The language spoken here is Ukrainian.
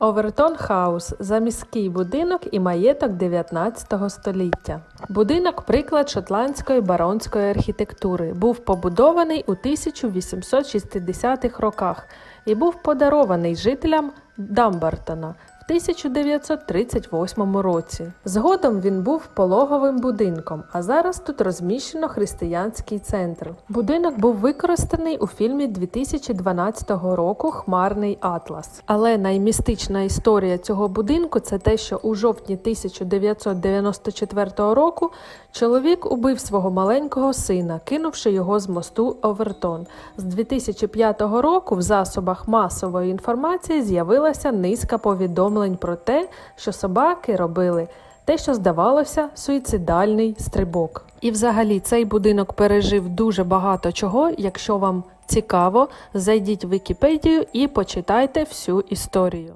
Овертон Хаус заміський будинок і маєток 19 століття. Будинок приклад шотландської баронської архітектури. Був побудований у 1860-х роках і був подарований жителям Дамбартона 1938 році. Згодом він був пологовим будинком, а зараз тут розміщено християнський центр. Будинок був використаний у фільмі 2012 року Хмарний Атлас. Але наймістична історія цього будинку це те, що у жовтні 1994 року чоловік убив свого маленького сина, кинувши його з мосту Овертон. З 2005 року в засобах масової інформації з'явилася низка повідомлень про те, що собаки робили те, що здавалося, суїцидальний стрибок. І взагалі цей будинок пережив дуже багато чого. Якщо вам цікаво, зайдіть в Вікіпедію і почитайте всю історію.